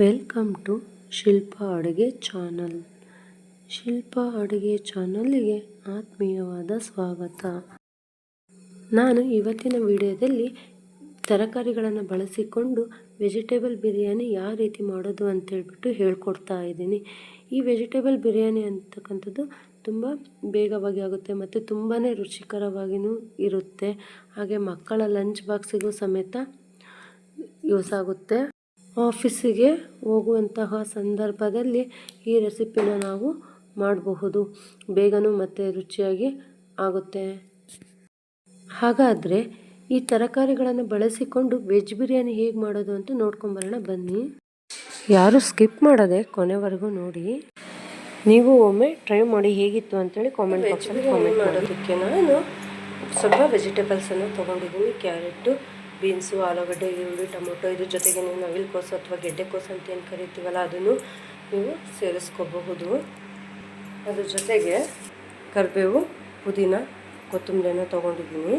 Welcome to ಶಿಲ್ಪ ಅಡುಗೆ channel ಶಿಲ್ಪ ಅಡುಗೆ ಚಾನಲ್ಗೆ ಆತ್ಮೀಯವಾದ ಸ್ವಾಗತ. ನಾನು ಇವತ್ತಿನ ವಿಡಿಯೋದಲ್ಲಿ ತರಕಾರಿಗಳನ್ನು ಬಳಸಿಕೊಂಡು ವೆಜಿಟೇಬಲ್ ಬಿರಿಯಾನಿ ಯಾವ ರೀತಿ ಮಾಡೋದು ಅಂತೇಳ್ಬಿಟ್ಟು ಹೇಳ್ಕೊಡ್ತಾ ಇದ್ದೀನಿ. ಈ ವೆಜಿಟೇಬಲ್ ಬಿರಿಯಾನಿ ಅಂತಕ್ಕಂಥದ್ದು ತುಂಬ ಬೇಗವಾಗಿ ಆಗುತ್ತೆ ಮತ್ತು ತುಂಬಾ ರುಚಿಕರವಾಗಿಯೂ ಇರುತ್ತೆ. ಹಾಗೆ ಮಕ್ಕಳ ಲಂಚ್ ಬಾಕ್ಸಿಗೂ ಸಮೇತ ಯೂಸ್ ಆಗುತ್ತೆ. ಆಫೀಸಿಗೆ ಹೋಗುವಂತಹ ಸಂದರ್ಭದಲ್ಲಿ ಈ ರೆಸಿಪಿನ ನಾವು ಮಾಡಬಹುದು. ಬೇಗನೂ ಮತ್ತು ರುಚಿಯಾಗಿ ಆಗುತ್ತೆ. ಹಾಗಾದರೆ ಈ ತರಕಾರಿಗಳನ್ನು ಬಳಸಿಕೊಂಡು ವೆಜ್ ಬಿರಿಯಾನಿ ಹೇಗೆ ಮಾಡೋದು ಅಂತ ನೋಡ್ಕೊಂಬರೋಣ ಬನ್ನಿ. ಯಾರು ಸ್ಕಿಪ್ ಮಾಡದೆ ಕೊನೆವರೆಗೂ ನೋಡಿ. ನೀವು ಒಮ್ಮೆ ಟ್ರೈ ಮಾಡಿ ಹೇಗಿತ್ತು ಅಂತೇಳಿ ಕಾಮೆಂಟ್ ಬಾಕ್ಸಲ್ಲಿ ಕಾಮೆಂಟ್ ಮಾಡೋದಕ್ಕೆ ನಾನು ಸ್ವಲ್ಪ ವೆಜಿಟೇಬಲ್ಸನ್ನು ತೊಗೊಂಡಿದ್ದೀನಿ ಕ್ಯಾರೆಟು ಬೀನ್ಸು, ಆಲೂಗಡ್ಡೆ, ಈರುಳ್ಳಿ, ಟೊಮೊಟೊ, ಇದ್ರ ಜೊತೆಗೆ ನೀವು ನವಿಲುಕೋಸು ಅಥವಾ ಗೆಡ್ಡೆಕೋಸು ಅಂತ ಏನು ಕರಿತೀವಲ್ಲ ಅದನ್ನು ನೀವು ಸೇರಿಸ್ಕೋಬಹುದು. ಅದ್ರ ಜೊತೆಗೆ ಕರಿಬೇವು, ಪುದೀನ ಕೊತ್ತಂಬರಿನ ತೊಗೊಂಡಿದ್ದೀನಿ.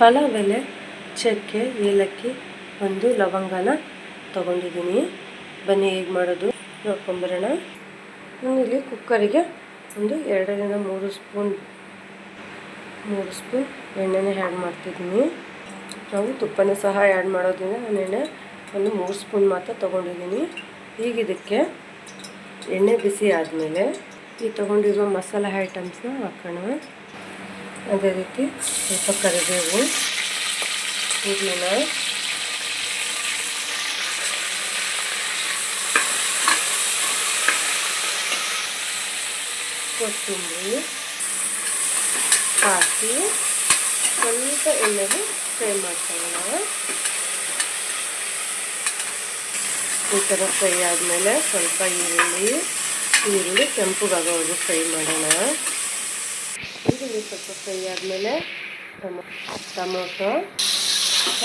ಪಲಾವ್ ಎಲೆ ಚಕ್ಕೆ, ಏಲಕ್ಕಿ, ಒಂದು ಲವಂಗನ ತೊಗೊಂಡಿದ್ದೀನಿ. ಬನ್ನಿ ಹೇಗೆ ಮಾಡೋದು ನೋಡ್ಕೊಂಬರೋಣ. ಇಲ್ಲಿ ಕುಕ್ಕರಿಗೆ ಒಂದು ಎರಡರಿಂದ ಮೂರು ಸ್ಪೂನ್ ಮೂರು ಸ್ಪೂನ್ ಎಣ್ಣೆನೇ ಆ್ಯಡ್ ಮಾಡ್ತಿದ್ದೀನಿ. ನಾವು ತುಪ್ಪನ ಸಹ ಆ್ಯಡ್ ಮಾಡೋದ್ರಿಂದ ನಾನು ಎಣ್ಣೆ ಒಂದು ಮೂರು ಸ್ಪೂನ್ ಮಾತ್ರ ತೊಗೊಂಡಿದ್ದೀನಿ. ಈಗ ಇದಕ್ಕೆ ಎಣ್ಣೆ ಬಿಸಿ ಆದಮೇಲೆ ಈ ತೊಗೊಂಡಿರುವ ಮಸಾಲೆ ಐಟಮ್ಸ್ನ ಹಾಕೋಣ. ಅದೇ ರೀತಿ ಸ್ವಲ್ಪ ಕರಿಬೇವು ಪುದೀನ ಕೊತ್ತಂಬರಿ ಹಾಕಿ ಸ್ವಲ್ಪ ಎಣ್ಣೆಗೆ ಫ್ರೈ ಮಾಡ್ಕೊಳ್ಳೋಣ ಈ ಥರ ಫ್ರೈ ಆದಮೇಲೆ ಸ್ವಲ್ಪ ಈರುಳ್ಳಿ ಈರುಳ್ಳಿ ಕೆಂಪುಗಾಗೋದು ಫ್ರೈ ಮಾಡೋಣ. ಈರುಳ್ಳಿ ಸ್ವಲ್ಪ ಫ್ರೈ ಆದಮೇಲೆ ಟೊಮೊ, ಟೊಮೊಟೊ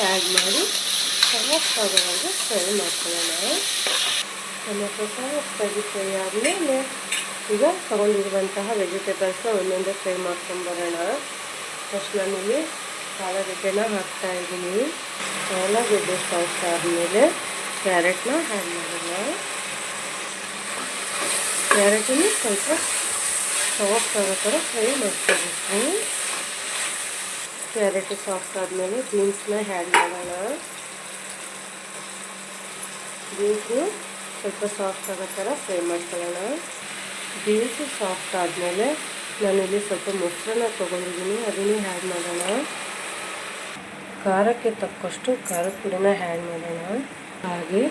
ಆ್ಯಡ್ ಮಾಡಿ ಸಾಫ್ಟ್ ಆಗೋವರೆಗೂ ಫ್ರೈ ಮಾಡ್ಕೊಳ್ಳೋಣ. ಟೊಮೊಟೊ ಸಾಫ್ಟಾಗಿ ಫ್ರೈ ಆದಮೇಲೆ ಈಗ ತೊಗೊಂಡಿರುವಂತಹ ವೆಜಿಟೇಬಲ್ಸ್ನ ಒಂದೊಂದೇ ಫ್ರೈ ಮಾಡ್ಕೊಂಬರೋಣ ಫಸ್ಟ್ ನಾನಿಲ್ಲಿ ಆಲೂಗಡ್ಡೆನ ಹಾಕ್ತಾ ಇದ್ದೀನಿ. ಆಲೂಗಡ್ಡೆ ಸಾಫ್ಟ್ ಆದಮೇಲೆ ಕ್ಯಾರೆಟ್ನ ಆ್ಯಡ್ ಮಾಡೋಣ. ಕ್ಯಾರೆಟನ್ನು ಸ್ವಲ್ಪ ಸಾಫ್ಟ್ ಆಗೋ ಥರ ಫ್ರೈ ಮಾಡ್ಕೋಬೇಕು. ಕ್ಯಾರೆಟ್ ಸಾಫ್ಟ್ ಆದಮೇಲೆ ಬೀನ್ಸ್ನ ಆ್ಯಡ್ ಮಾಡೋಣ. ಬೀನ್ಸು ಸ್ವಲ್ಪ ಸಾಫ್ಟ್ ಆಗೋ ಥರ ಫ್ರೈ ಮಾಡ್ಕೊಳ್ಳೋಣ. ಬೀನ್ಸು ಸಾಫ್ಟ್ ಆದಮೇಲೆ ನಾನಿಲ್ಲಿ ಸ್ವಲ್ಪ ಮೊಸರನ್ನ ತೊಗೊಂಡಿದ್ದೀನಿ. ಅದನ್ನು ಆ್ಯಡ್ ಮಾಡೋಣ. ಖಾರಕ್ಕೆ ತಕ್ಕಷ್ಟು ಖಾರದ ಪುಡಿನ ಆ್ಯಡ್ ಮಾಡೋಣ. ಹಾಗೆ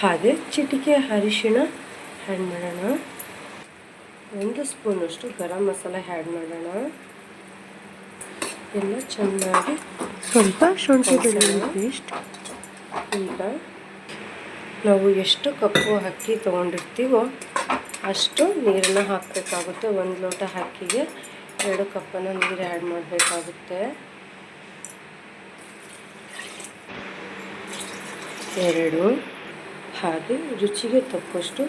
ಹಾಗೆ ಚಿಟಿಕೆ ಅರಿಶಿಣ ಆ್ಯಡ್ ಮಾಡೋಣ. ಒಂದು ಸ್ಪೂನಷ್ಟು ಗರಂ ಮಸಾಲೆ ಆ್ಯಡ್ ಮಾಡೋಣ. ಎಲ್ಲ ಚೆನ್ನಾಗಿ ಸ್ವಲ್ಪ ಶುಂಠಿ ಬೆಳ್ಳುಳ್ಳಿ ಪೇಸ್ಟ್ ಈಗ ನಾವು ಎಷ್ಟು ಕಪ್ಪು ಅಕ್ಕಿ ತೊಗೊಂಡಿರ್ತೀವೋ ಅಷ್ಟು ನೀರನ್ನು ಹಾಕಬೇಕಾಗುತ್ತೆ. ಒಂದು ಲೋಟ ಅಕ್ಕಿಗೆ ಎರಡು ಕಪ್ಪನ್ನು ನೀರು ಆ್ಯಡ್ ಮಾಡಬೇಕಾಗುತ್ತೆ. ಎರಡು. ಹಾಗೆ ರುಚಿಗೆ ತಕ್ಕಷ್ಟು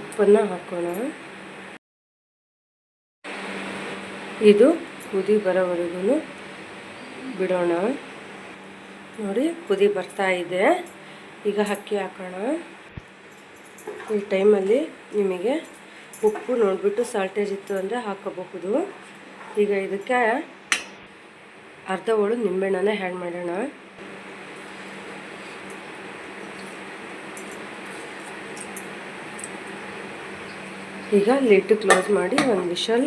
ಉಪ್ಪನ್ನು ಹಾಕೋಣ. ಇದು ಕುದಿ ಬರೋವರೆಗೂ ಬಿಡೋಣ. ನೋಡಿ, ಕುದಿ ಬರ್ತಾ ಇದೆ. ಈಗ ಅಕ್ಕಿ ಹಾಕೋಣ. ಈ ಟೈಮಲ್ಲಿ ನಿಮಗೆ ಉಪ್ಪು ನೋಡಿಬಿಟ್ಟು ಸಾಲ್ಟೇಜ್ ಇತ್ತು ಅಂದರೆ ಹಾಕೋಬಹುದು. ಈಗ ಇದಕ್ಕೆ ಅರ್ಧ ಹೋಳು ನಿಂಬೆಹಣ್ಣನೇ ಆ್ಯಡ್ ಮಾಡೋಣ. ಈಗ ಲಿಡ್ ಕ್ಲೋಸ್ ಮಾಡಿ ಒಂದು ವಿಷಲ್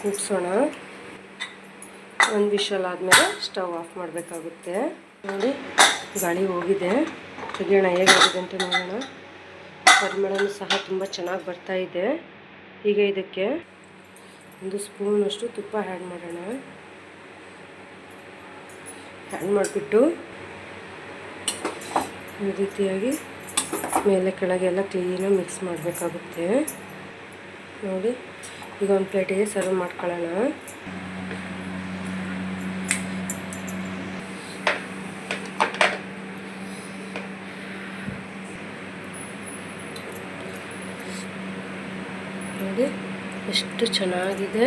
ಕೂಗ್ಸೋಣ. ಒಂದು ವಿಷಲ್ ಆದಮೇಲೆ ಸ್ಟವ್ ಆಫ್ ಮಾಡಬೇಕಾಗುತ್ತೆ. ನೋಡಿ, ಗಾಳಿ ಹೋಗಿದೆ. ತೆಗಿಯೋಣ ಹೇಗಾಗಿದೆ ಅಂತ ನೋಡೋಣ. ಪರಿಮಳನೂ ಸಹ ತುಂಬ ಚೆನ್ನಾಗಿ ಬರ್ತಾ ಇದೆ. ಈಗ ಇದಕ್ಕೆ ಒಂದು ಸ್ಪೂನಷ್ಟು ತುಪ್ಪ ಆ್ಯಡ್ ಮಾಡೋಣ. ಆ್ಯಡ್ ಮಾಡಿಬಿಟ್ಟು ಈ ರೀತಿಯಾಗಿ ಮೇಲೆ ಕೆಳಗೆಲ್ಲ ಕ್ಲೀನಾಗಿ ಮಿಕ್ಸ್ ಮಾಡಬೇಕಾಗುತ್ತೆ. ನೋಡಿ. ಈಗ ಒಂದು ಪ್ಲೇಟಿಗೆ ಸರ್ವ್ ಮಾಡ್ಕೊಳ್ಳೋಣ. ನೋಡಿ, ಎಷ್ಟು ಚೆನ್ನಾಗಿದೆ.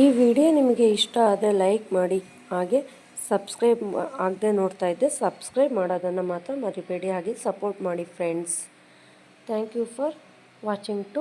ಈ ವಿಡಿಯೋ ನಿಮಗೆ ಇಷ್ಟ ಆದರೆ ಲೈಕ್ ಮಾಡಿ, ಹಾಗೆ ಸಬ್ಸ್ಕ್ರೈಬ್ ಆಗದೆ ನೋಡ್ತಾ ಇದ್ದೆ, ಸಬ್ಸ್ಕ್ರೈಬ್ ಮಾಡೋದನ್ನು ಮಾತ್ರ ಮರಿಬೇಡಿ. ಹಾಗೆ ಸಪೋರ್ಟ್ ಮಾಡಿ friends thank you for watching to